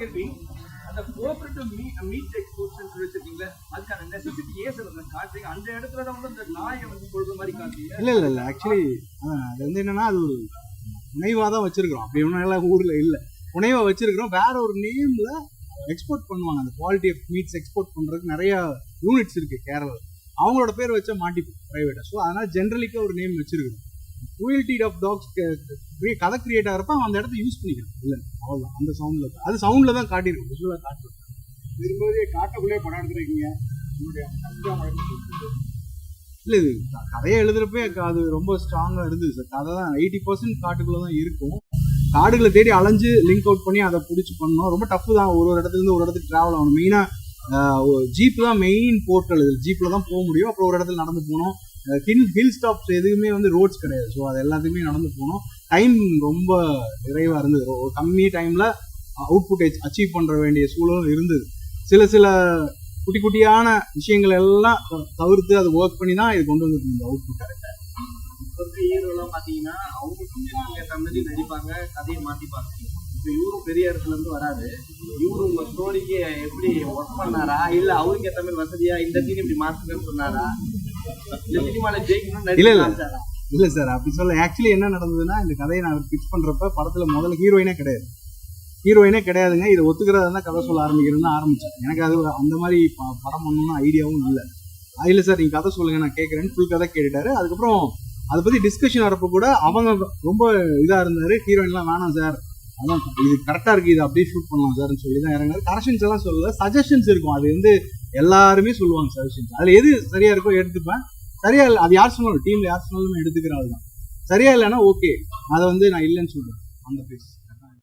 கேள்வி அந்த cooperative meet exports வச்சிருக்கீங்களா அதுக்கான நெசசிட்டி ஏன் சார் அதை காட்டுறீங்க? அந்த இடத்துல தான் வந்து அந்த நாயை வந்து கொள்ற மாதிரி காட்டுறீங்க? இல்லை இல்லை இல்லை. ஆக்சுவலி அது வந்து என்னன்னா அது ஒரு புனைவாக தான் வச்சிருக்கிறோம். அப்படி ஒன்றும் எல்லாம் ஊரில் இல்லை. புனைவாக வச்சிருக்கிறோம். வேற ஒரு நேமில் எக்ஸ்போர்ட் பண்ணுவாங்க. அந்த குவாலிட்டி ஆஃப் மீட்ஸ் எக்ஸ்போர்ட் பண்ணுறதுக்கு நிறைய யூனிட்ஸ் இருக்கு கேரளா. அவங்களோட பேர் வச்சா மாட்டிப்போம் ப்ரைவேட்டாக ஸோ அதனால ஜென்ரலிக்காக ஒரு நேம் வச்சிருக்கிறோம். ரோயல்டி ஆஃப் டாக்ஸ் கதை கிரியேட் ஆகிறப்ப அவன் அந்த இடத்த யூஸ் பண்ணிக்கலாம் இல்லை அவ்வளோதான் அந்த சவுண்டில் தான். அது சவுண்டில் தான் காட்டியிருக்கும் விஷுவலாக காட்டுறோம் திரும்பவே காட்டுக்குள்ளே படம் எடுத்துருக்கீங்க உங்களுடைய இல்லை இது கதையை எழுதுறப்பே அது ரொம்ப ஸ்ட்ராங்காக இருந்தது சார் கதை தான் எயிட்டி பர்சன்ட் காட்டுக்குள்ளே தான் இருக்கும். காடுகளை தேடி அலைஞ்சு லிங்க் அவுட் பண்ணி அதை பிடிச்சி பண்ணோம் ரொம்ப டஃப் தான். ஒரு ஒரு இடத்துல இருந்து ஒரு இடத்துக்கு ட்ராவல் ஆகணும். மெயினாக ஜீப் தான் மெயின் போர்ட்டல் இது ஜீப்பில் தான் போக முடியும். அப்புறம் ஒரு இடத்துல நடந்து போகணும். ஹில் ஹில் ஸ்டாப்ஸ் எதுவுமே வந்து ரோட்ஸ் கிடையாது. ஸோ அது எல்லாத்துக்குமே நடந்து போனோம் டைம் ரொம்ப நிறைவாக இருந்தது. ஒரு கம்மி டைமில் அவுட்புட் அச்சீவ் பண்ணுற வேண்டிய சூழலும் இருந்தது. சில சில குட்டி குட்டியான விஷயங்கள் எல்லாம் தவிர்த்து அதை ஒர்க் பண்ணி தான் இது கொண்டு வந்துருக்கு இந்த அவுட்புட் இப்போ இருக்க ஹீரோலாம் பார்த்தீங்கன்னா அவங்க கொஞ்சம் ஏற்ற மாதிரி நடிப்பாங்க கதையை மாத்திப்பாங்க இப்போ இவரும் பெரிய இடத்துல இருந்து வராது இவரு உங்க ஸ்டோரிக்கு எப்படி ஒர்க் பண்ணாரா? இல்ல அவருக்கு ஏற்ற மாதிரி வசதியா இந்த சீன் இப்படி மாத்துக்கன்னு சொன்னாரா? இல்ல, இல்ல. இல்ல இல்லை சார் அப்படி சொல்ல ஆக்சுவலி என்ன நடந்ததுன்னா இந்த கதையை நான் பிச் பண்றப்ப படத்துல முதல்ல ஹீரோயினே கிடையாது. ஹீரோயினே கிடையாதுங்க. இதை ஒத்துக்கிறதா தான் கதை சொல்ல ஆரம்பிக்கிறதுன்னு ஆரம்பிச்சேன். எனக்கு அது அந்த மாதிரி படம் பண்ணணும்னு ஐடியாவும் இல்லை. இல்லை சார் நீங்கள் கதை சொல்லுங்க. நான் கேட்குறேன்னு ஃபுல் கதை கேட்டுட்டாரு. அதுக்கப்புறம் அதை பற்றி டிஸ்கஷன் வரப்போ கூட அவங்க ரொம்ப இதாக இருந்தார். ஹீரோயின்லாம் வேணாம் சார் அதான் இது கரெக்டாக இருக்குது இது அப்படியே ஷூட் பண்ணலாம் சார்னு சொல்லி தான் இறங்குறாரு கரெக்ஷன்ஸ் எல்லாம் சொல்லல. சஜஷன்ஸ் இருக்கும். அது வந்து எல்லாருமே சொல்லுவாங்க சஜஷன்ஸ் அதில் எது சரியா இருக்கோ எடுத்துப்பேன். சரியா இல்லை அது யார் சொன்னாலும் டீம்ல யார் சொன்னாலுமே எடுத்துக்கிற ஆள் தான் சரியா இல்லைன்னா ஓகே அதை வந்து நான் இல்லைன்னு சொல்றேன். அந்த பேஸ்